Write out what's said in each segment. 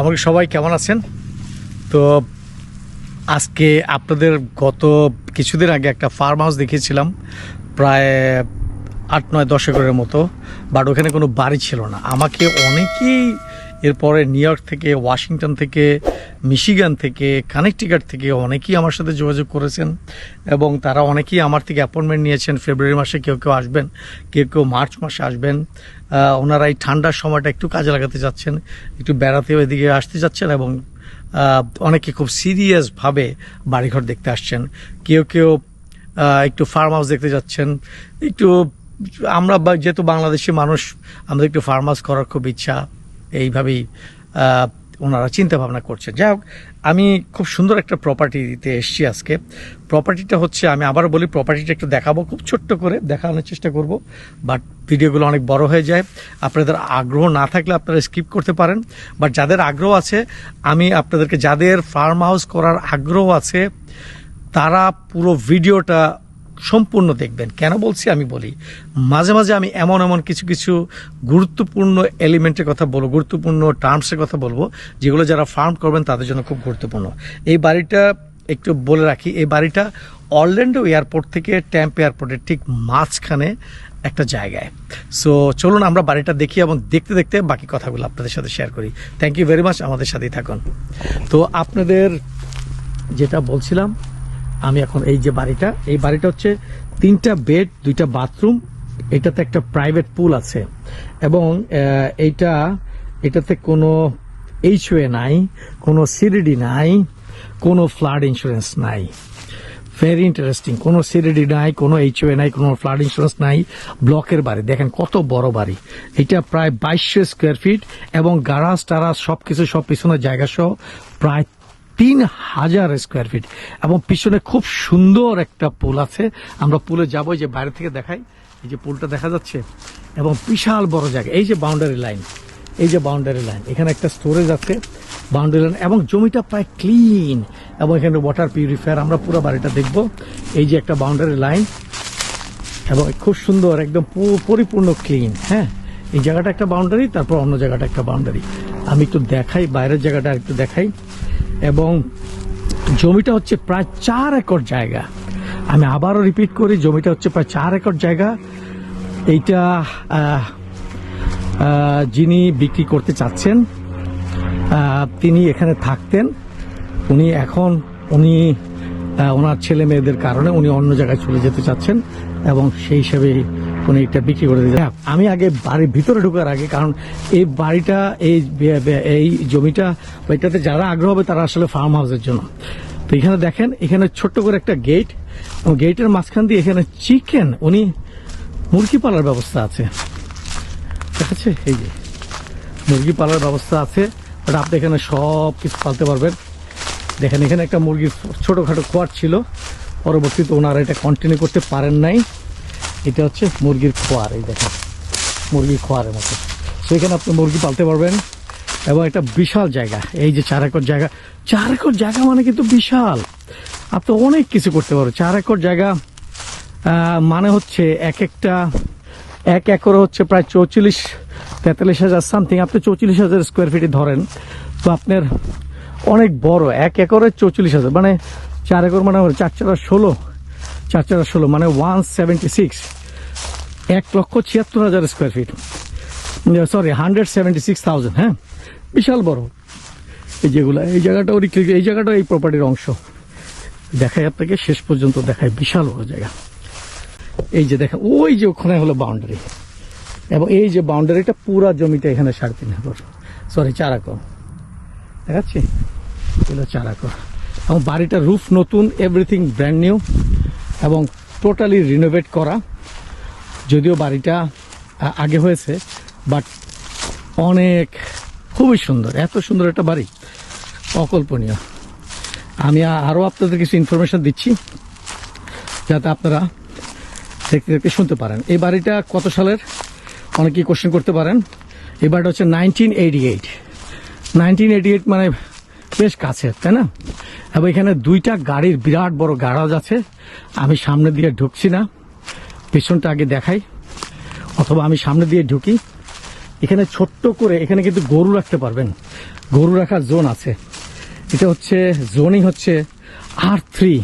আলাইকুম সবাই কেমন আছেন? তো আজকে আপনাদের গত কিছুদিন আগে একটা ফার্ম হাউস দেখিয়েছিলাম, প্রায় আট নয় দশ একরের মতো, বাট ওখানে কোনো বাড়ি ছিল না। আমাকে অনেকেই এরপরে নিউ ইয়র্ক থেকে, ওয়াশিংটন থেকে, মিশিগান থেকে, কানেকটিকাট থেকে অনেকেই আমার সাথে যোগাযোগ করেছেন এবং তারা অনেকেই আমার থেকে অ্যাপয়েন্টমেন্ট নিয়েছেন। ফেব্রুয়ারি মাসে কেউ কেউ আসবেন, কেউ কেউ মার্চ মাসে আসবেন। ওনারা এই ঠান্ডার সময়টা একটু কাজে লাগাতে যাচ্ছেন একটু বেড়াতে এদিকে আসতে যাচ্ছেন এবং অনেকে খুব সিরিয়াসভাবে বাড়িঘর দেখতে আসছেন। কেউ কেউ একটু ফার্ম হাউস দেখতে যাচ্ছেন। একটু, আমরা যেহেতু বাংলাদেশি মানুষ, আমাদের একটু ফার্ম হাউস করার খুব ইচ্ছা। এইভাবেই ওনারা চিন্তা ভাবনা করছেন। যাই হোক, আমি খুব সুন্দর একটা প্রপার্টিতে এসেছি আজকে। প্রপার্টিটা হচ্ছে, আমি আবার বলি প্রপার্টিটা একটু দেখাবো, খুব ছোট্ট করে দেখানোর চেষ্টা করব বাট ভিডিওগুলো অনেক বড় হয়ে যায়। আপনাদের আগ্রহ না থাকলে আপনারা স্কিপ করতে পারেন বাট যাদের আগ্রহ আছে, আমি আপনাদেরকে, যাদের ফার্ম হাউস করার আগ্রহ আছে, তারা পুরো ভিডিওটা সম্পূর্ণ দেখবেন। কেন বলছি আমি বলি, মাঝে মাঝে আমি এমন এমন কিছু কিছু গুরুত্বপূর্ণ এলিমেন্টের কথা বলব, গুরুত্বপূর্ণ টার্মসের কথা বলব, যেগুলো যারা ফার্ম করবেন তাদের জন্য খুব গুরুত্বপূর্ণ। এই বাড়িটা একটু বলে রাখি, এই বাড়িটা অরল্যান্ডো এয়ারপোর্ট থেকে ট্যাম্প এয়ারপোর্টের ঠিক মাঝখানে একটা জায়গায়। সো চলুন আমরা বাড়িটা দেখি এবং দেখতে দেখতে বাকি কথাগুলো আপনাদের সাথে শেয়ার করি। থ্যাংক ইউ ভেরি মাচ আমাদের সাথেই থাকুন। তো আপনাদের যেটা বলছিলাম আমি এখন এই যে বাড়িটা, এই বাড়িটা হচ্ছে তিনটা বেড, দুইটা বাথরুম, এটাতে একটা প্রাইভেট পুল আছে। এবং এইটা, এটাতে কোনো এইচওয়ে নাই, কোনো সিরিডি নাই, কোনো ফ্লাড ইন্স্যুরেন্স নাই। ভেরি ইন্টারেস্টিং কোনো সিরিডি নাই, কোনো এইচওয়ে নাই, কোনো ফ্লাড ইন্স্যুরেন্স নাই। ব্লকের বাড়ি, দেখেন কত বড় বাড়ি। এটা প্রায় বাইশশো স্কোয়ার ফিট এবং গারাজ টারাজ সবকিছু সব পিছনের জায়গা সহ প্রায় তিন হাজার স্কোয়ার ফিট এবং পিছনে খুব সুন্দর একটা পুল আছে। আমরা পুলে যাব যে বাইরে থেকে দেখাই। এই যে পুলটা দেখা যাচ্ছে। এবং বিশাল বড় জায়গা। এই যে বাউন্ডারি লাইন এই যে বাউন্ডারি লাইন এখানে একটা স্টোরেজ আছে বাউন্ডারি লাইন এবং জমিটা প্রায় ক্লিন এবং এখানে ওয়াটার পিউরিফায়ার আমরা পুরো বাড়িটা দেখব। এই যে একটা বাউন্ডারি লাইন এবং খুব সুন্দর, একদম পরিপূর্ণ ক্লিন হ্যাঁ? এই জায়গাটা একটা বাউন্ডারি তারপর অন্য জায়গাটা একটা বাউন্ডারি আমি একটু দেখাই, বাইরের জায়গাটা একটু দেখাই। এবং জমিটা হচ্ছে প্রায় চার একর জায়গা। আমি আবারও রিপিট করি, জমিটা হচ্ছে প্রায় চার একর জায়গা। এইটা যিনি বিক্রি করতে চাচ্ছেন তিনি এখানে থাকতেন। উনি এখন, উনি ওনার ছেলে মেয়েদের কারণে উনি অন্য জায়গায় চলে যেতে চাচ্ছেন এবং সেই হিসাবে উনি এটা বিক্রি করে দিতে আমি আগে বাড়ির ভিতরে ঢুকার আগে, কারণ এই বাড়িটা, এই এই জমিটা এটাতে যারা আগ্রহ হবে তারা আসলে ফার্ম হাউসের জন্য। তো এখানে দেখেন, এখানে ছোট্ট করে একটা গেট গেটের মাঝখান দিয়ে এখানে চিকেন উনি মুরগি পালার ব্যবস্থা আছে। ঠিক আছে এই যে, মুরগি পালার ব্যবস্থা আছে। বাট আপনি এখানে সব কিছু পালতে পারবেন। দেখেন, এখানে একটা মুরগির ছোটোখাটো খোয়ার ছিল। পরবর্তীতে ওনারা এটা কন্টিনিউ করতে পারেন নাই। এটা হচ্ছে মুরগির খোয়ার, এই দেখেন, মুরগির খোয়ারের মতো। সেখানে আপনি মুরগি পালতে পারবেন, এবং একটা বিশাল জায়গা, এই যে চার একর জায়গা। চার একর জায়গা মানে কিন্তু বিশাল। আপনি অনেক কিছু করতে পারবেন। চার একর জায়গা মানে হচ্ছে এক একটা, এক একর হচ্ছে প্রায় চৌচল্লিশ, তেতাল্লিশ হাজার সামথিং আপনি চৌচল্লিশ হাজার স্কোয়ার ফিটে ধরেন, তো আপনার অনেক বড়, এক একরের চৌচল্লিশ হাজার। মানে চার একর মানে চার চারা ষোলো চার চারা ষোলো মানে ওয়ান সেভেন্টি সিক্স এক লক্ষ ছিয়াত্তর হাজার square feet sorry hundred seventy six thousand হ্যাঁ? বিশাল বড়। এই যেগুলো, এই জায়গাটা ওর এই জায়গাটা এই প্রপার্টির অংশ। দেখাই আপনাকে, শেষ পর্যন্ত দেখায় বিশাল বড় জায়গা। এই যে দেখেন ওই যে ওখানে হলো বাউন্ডারি এবং এই যে বাউন্ডারিটা পুরা জমিতে এখানে সাড়ে তিন একর। সরি চার একর। দেখাচ্ছি? এগুলো চার একর। এবং বাড়িটার রুফ নতুন এভরিথিং ব্র্যান্ড নিউ এবং টোটালি রিনোভেট করা, যদিও বাড়িটা আগে হয়েছে বাট অনেক, খুবই সুন্দর, এত সুন্দর একটা বাড়ি, অকল্পনীয়। আমি আরও আপনাদের কিছু ইনফরমেশন দিচ্ছি, যাতে আপনারা দেখতে দেখতে শুনতে পারেন। এই বাড়িটা কত সালের? অনেকেই কোশ্চেন করতে পারেন। এই বাড়িটা হচ্ছে nineteen eighty eight nineteen eighty eight মানে বেশ কাছে তাই না? এবং এখানে দুইটা গাড়ির বিরাট বড় গ্যারাজ আছে। আমি সামনে দিয়ে ঢুকছি না। পেছনটা আগে দেখাই। অথবা আমি সামনে দিয়ে ঢুকি। এখানে ছোট্ট করে এখানে কিন্তু গরু রাখতে পারবেন। গরু রাখার জোন আছে। এটা হচ্ছে, জোনই হচ্ছে আর থ্রি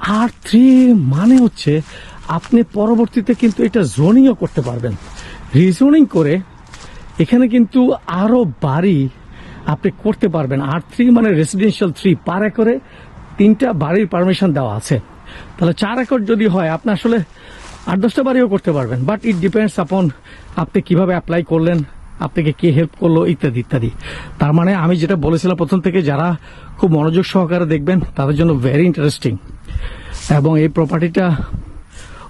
আর থ্রি মানে হচ্ছে আপনি পরবর্তীতে কিন্তু এটা জোনিংও করতে পারবেন। রিজোনিং করে এখানে কিন্তু আরও বাড়ি আপনি করতে পারবেন। আর থ্রি মানে রেসিডেন্সিয়াল থ্রি পার একরে তিনটা বাড়ির পারমিশন দেওয়া আছে। তাহলে চার একর যদি হয়, আপনি আসলে আট দশটা বাড়িও করতে পারবেন। বাট ইট ডিপেন্ডস আপন আপনি কীভাবে অ্যাপ্লাই করলেন, আপনাকে কে হেল্প করল, ইত্যাদি ইত্যাদি। তার মানে আমি যেটা বলেছিলাম প্রথম থেকে, যারা খুব মনোযোগ সহকারে দেখবেন, তাদের জন্য ভেরি ইন্টারেস্টিং এবং এই প্রপার্টিটা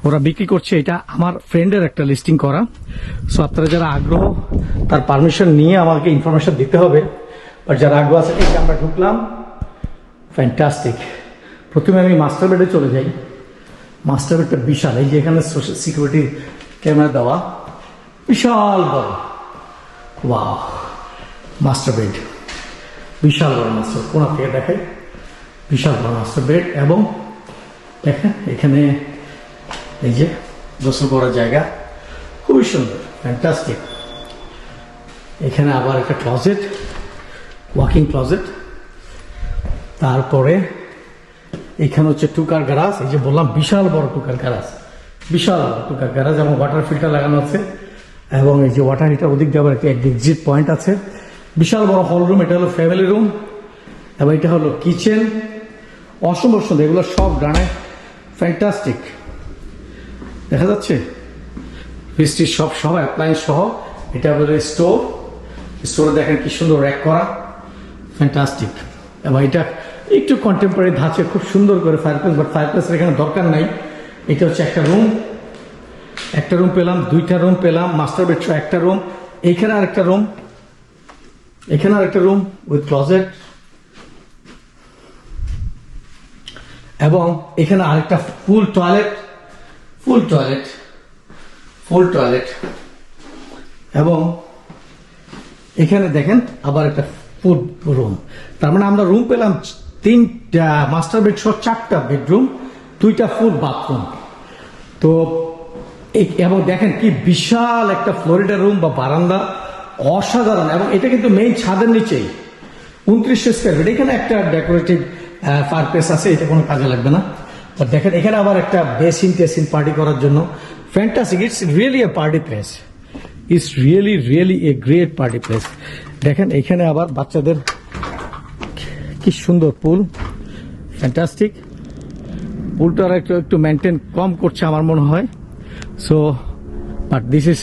ওরা বিক্রি করছে, এটা আমার ফ্রেন্ডের একটা লিস্টিং করা। সো আপনারা যারা আগ্রহ, তার পারমিশন নিয়ে আমাকে ইনফরমেশন দিতে হবে। বাট যারা আগ্রহ আছে যে আমরা ঢুকলাম। ফ্যান্টাস্টিক প্রথমে আমি মাস্টার বেডে চলে যাই। মাস্টার বেডটা বিশাল। এই যে এখানে সিকিউরিটি ক্যামেরা দেওয়া। বিশাল বড়। ওয়াও মাস্টার বেড বিশাল বড় মাস্টার কোনা থেকে দেখাই? বিশাল বড় মাস্টার বেড এবং দেখেন এখানে এই যে গোসল করার জায়গা। খুবই সুন্দর। ফ্যান্টাস্টিক এখানে আবার একটা ক্লজেট ওয়াকিং ক্লজেট তারপরে এখানে হচ্ছে টুকার গ্যারাজ, এই যে বললাম বিশাল বড় টুকার গ্যারাজ, বিশাল টুকার গ্যারাজ এবং ওয়াটার ফিল্টার লাগানো আছে এবং এই যে ওয়াটার হিটার ওদিক দিয়ে আবার একটা এক্সিট পয়েন্ট আছে। বিশাল বড় হল রুম এটা হলো ফ্যামিলি রুম এবং এটা হলো কিচেন অসম্ভব সুন্দর, এগুলো সব গ্রানাইট ফ্যান্টাস্টিক দেখা যাচ্ছে? বৃষ্টির সব সহ অ্যাপ্লায়েন্স সহ, এটা আপনাদের স্টোর স্টোরে দেখেন কি সুন্দর র্যাক করা। ফ্যান্টাস্টিক এবং এটা একটু কন্টেম্পোরারি ধাঁচে খুব সুন্দর করে ফায়ারপ্লেস বাট ফায়ারপ্লেসের এখানে দরকার নাই। এটা হচ্ছে একটা রুম একটা রুম পেলাম, দুইটা রুম পেলাম মাস্টার বেড একটা রুম এইখানে আরেকটা রুম এখানে আর একটা রুম উইথ ক্লজেট এবং এখানে আরেকটা full toilet full toilet full toilet এবং এখানে দেখেন আবার একটা রুম তার মানে আমরা রুম পেলাম তিনটা মাস্টার বেড সহ চারটা বেডরুম দুইটা ফুল বাথরুম তো এবং দেখেন কি বিশাল একটা ফ্লোরিডা রুম বা বারান্দা, অসাধারণ। এবং এটা কিন্তু মেইন ছাদের নিচেই। উনত্রিশশো স্কোয়ার ফিট এখানে একটা ডেকোরেটিভ ফায়ার প্লেস আছে, এটা কোনো কাজে লাগবে না। দেখেন, এখানে আবার একটা বেসিন টেসিন পার্টি করার জন্য। Fantastic it's really a party place it's really really a great party place দেখেন, এখানে আবার বাচ্চাদের কি সুন্দর পুল। ফ্যান্টাস্টিক পুলটার একটু একটু মেনটেন কম করছে আমার মনে হয়। So but this is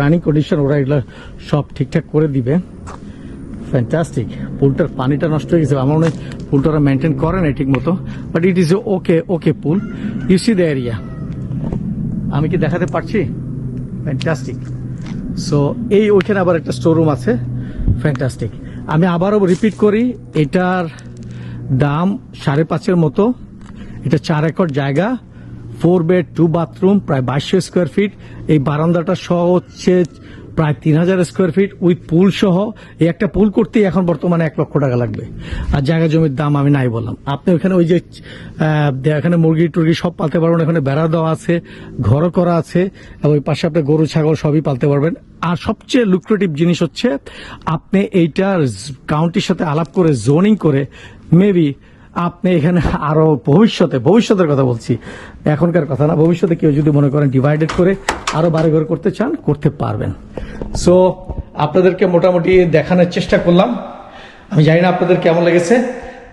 running condition ওরা এগুলো সব ঠিকঠাক করে দিবে। ফ্যান্টাস্টিক পুলটার পানিটা নষ্ট হয়ে গেছে। আমার মনে হয় পুলটা ওরা মেনটেন করে না ঠিক মতো but it is okay okay pool you see the area আমি কি দেখাতে পারছি? ফ্যান্টাস্টিক সো এই ওইখানে আবার একটা স্টোরুম আছে। ফ্যান্টাস্টিক আমি আবারও রিপিট করি, এটার দাম সাড়ে পাঁচের মতো। এটা চার একর জায়গা ফোর বেড টু বাথরুম প্রায় বাইশশো স্কোয়ার ফিট এই বারান্দাটা সহ হচ্ছে প্রায় তিন হাজার স্কোয়ার ফিট উইথ পুল সহ এই একটা পুল করতেই এখন বর্তমানে এক লক্ষ টাকা লাগবে। আর জায়গা জমির দাম আমি নাই বললাম। আপনি ওখানে ওই যে এখানে মুরগি টুরগি সব পালতে পারবেন এখানে বেড়া দেওয়া আছে, ঘরও করা আছে, এবং ওই পাশে আপনি গরু, ছাগল সবই পালতে পারবেন। আর সবচেয়ে লুক্রেটিভ জিনিস হচ্ছে, আপনি এইটার কাউন্টির সাথে আলাপ করে জোনিং করে মেবি আপনি এখানে আরও ভবিষ্যতে, ভবিষ্যতের কথা বলছি। এখনকার কথা না, ভবিষ্যতে কেউ যদি মনে করেন ডিভাইডেড করে আরও বাড়ি ঘর করতে চান, করতে পারবেন। সো আপনাদেরকে মোটামুটি দেখানোর চেষ্টা করলাম। আমি জানি না আপনাদের কেমন লেগেছে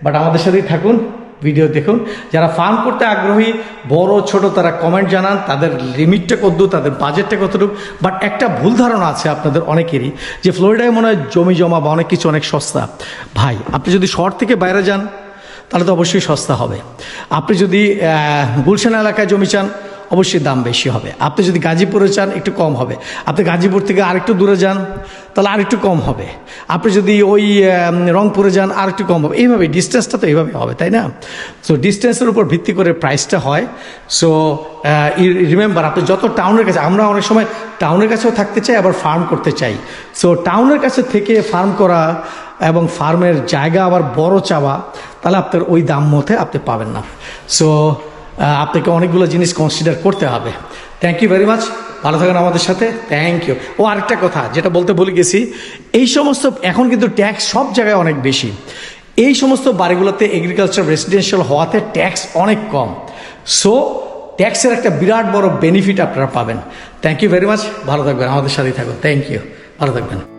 বাট আমাদের সাথেই থাকুন ভিডিও দেখুন। যারা ফার্ম করতে আগ্রহী, বড়, ছোট, তারা কমেন্ট জানান। তাদের লিমিটটা কতদূর তাদের বাজেটটা কতটুকু বাট একটা ভুল ধারণা আছে আপনাদের অনেকেরই, যে ফ্লোরিডায় মনে হয় জমি জমা বা অনেক কিছু অনেক সস্তা। ভাই, আপনি যদি শহর থেকে বাইরে যান তাহলে তো অবশ্যই সস্তা হবে। আপনি যদি গুলশান এলাকায় জমি চান, অবশ্যই দাম বেশি হবে। আপনি যদি গাজীপুরে চান, একটু কম হবে। আপনি গাজীপুর থেকে আরেকটু দূরে যান, তাহলে আরেকটু কম হবে। আপনি যদি ওই রংপুরে যান, আরেকটু কম হবে। এইভাবে ডিস্টেন্সটা তো এইভাবে হবে, তাই না? সো ডিস্টেন্সের উপর ভিত্তি করে প্রাইসটা হয়। সো রিমেম্বার আপনি যত টাউনের কাছে, আমরা অনেক সময় টাউনের কাছেও থাকতে চাই, আবার ফার্ম করতে চাই। সো টাউনের কাছে থেকে ফার্ম করা এবং ফার্মের জায়গা আবার বড় চাওয়া তাহলে আপনার ওই দাম মতে আপনি পাবেন না। সো আপনাকে অনেকগুলো জিনিস কনসিডার করতে হবে। থ্যাংক ইউ ভেরি মাচ ভালো থাকেন আমাদের সাথে। থ্যাংক ইউ ও, আরেকটা কথা, যেটা বলতে ভুলে গেছি। এই সমস্ত, এখন কিন্তু ট্যাক্স সব জায়গায় অনেক বেশি। এই সমস্ত বাড়িগুলোতে এগ্রিকালচার রেসিডেন্সিয়াল হওয়াতে ট্যাক্স অনেক কম। সো ট্যাক্সের একটা বিরাট বড় বেনিফিট আপনারা পাবেন। থ্যাংক ইউ ভেরি মাচ ভালো থাকবেন। আমাদের সাথেই থাকুন। থ্যাংক ইউ ভালো থাকবেন।